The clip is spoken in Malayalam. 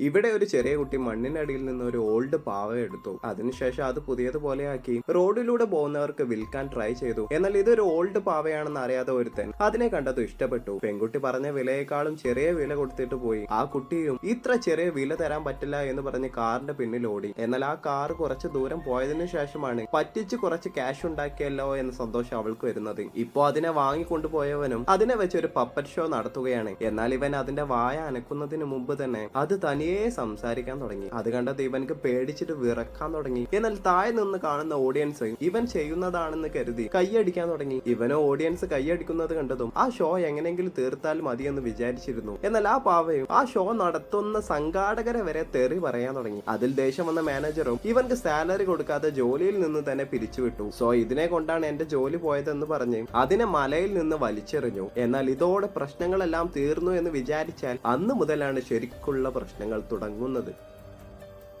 ഇവിടെ ഒരു ചെറിയ കുട്ടി മണ്ണിനടിയിൽ നിന്ന് ഒരു ഓൾഡ് പാവ എടുത്തു. അതിനുശേഷം അത് പുതിയതുപോലെ ആക്കി റോഡിലൂടെ പോകുന്നവർക്ക് വിൽക്കാൻ ട്രൈ ചെയ്തു. എന്നാൽ ഇതൊരു ഓൾഡ് പാവയാണെന്ന് അറിയാതെ ഒരുത്തൻ അതിനെ കണ്ടത് ഇഷ്ടപ്പെട്ടു. പെൺകുട്ടി പറഞ്ഞ വിലയേക്കാളും ചെറിയ വില കൊടുത്തിട്ട് പോയി. ആ കുട്ടിയും ഇത്ര ചെറിയ വില തരാൻ പറ്റില്ല എന്ന് പറഞ്ഞ് കാറിന്റെ പിന്നിൽ ഓടി. എന്നാൽ ആ കാർ കുറച്ച് ദൂരം പോയതിനു ശേഷമാണ് പറ്റിച്ച് കുറച്ച് ക്യാഷ് ഉണ്ടാക്കിയല്ലോ എന്ന സന്തോഷം അവൾക്ക് വരുന്നത്. ഇപ്പോ അതിനെ വാങ്ങിക്കൊണ്ടുപോയവനും അതിനെ വെച്ച് ഒരു പപ്പറ്റ് ഷോ നടത്തുകയാണ്. എന്നാൽ ഇവൻ അതിന്റെ വായ അനക്കുന്നതിന് മുമ്പ് തന്നെ അത് തനിയെ സംസാരിക്കാൻ തുടങ്ങി. അത് കണ്ടത് ഇവനക്ക് പേടിച്ചിട്ട് വിറക്കാൻ തുടങ്ങി. എന്നാൽ താഴെ നിന്ന് കാണുന്ന ഓഡിയൻസ് ഇവൻ ചെയ്യുന്നതാണെന്ന് കരുതി കൈയടിക്കാൻ തുടങ്ങി. ഇവനോ ഓഡിയൻസ് കൈയടിക്കുന്നത് കണ്ടതും ആ ഷോ എങ്ങനെയെങ്കിലും തീർത്താൽ മതി എന്ന് വിചാരിച്ചിരുന്നു. എന്നാൽ ആ പാവയും ആ ഷോ നടത്തുന്ന സംഘാടകരെ വരെ തെറി പറയാൻ തുടങ്ങി. അതിൽ ദേഷ്യം വന്ന മാനേജറും ഇവൻക്ക് സാലറി കൊടുക്കാതെ ജോലിയിൽ നിന്ന് തന്നെ പിരിച്ചുവിട്ടു. സോ ഇതിനെ കൊണ്ടാണ് എന്റെ ജോലി പോയതെന്ന് പറഞ്ഞ് അതിനെ മലയിൽ നിന്ന് വലിച്ചെറിഞ്ഞു. എന്നാൽ ഇതോടെ പ്രശ്നങ്ങളെല്ലാം തീർന്നു എന്ന് വിചാരിച്ചാൽ അന്ന് മുതലാണ് ശരിക്കുള്ള പ്രശ്നങ്ങൾ തുടങ്ങുന്നത്.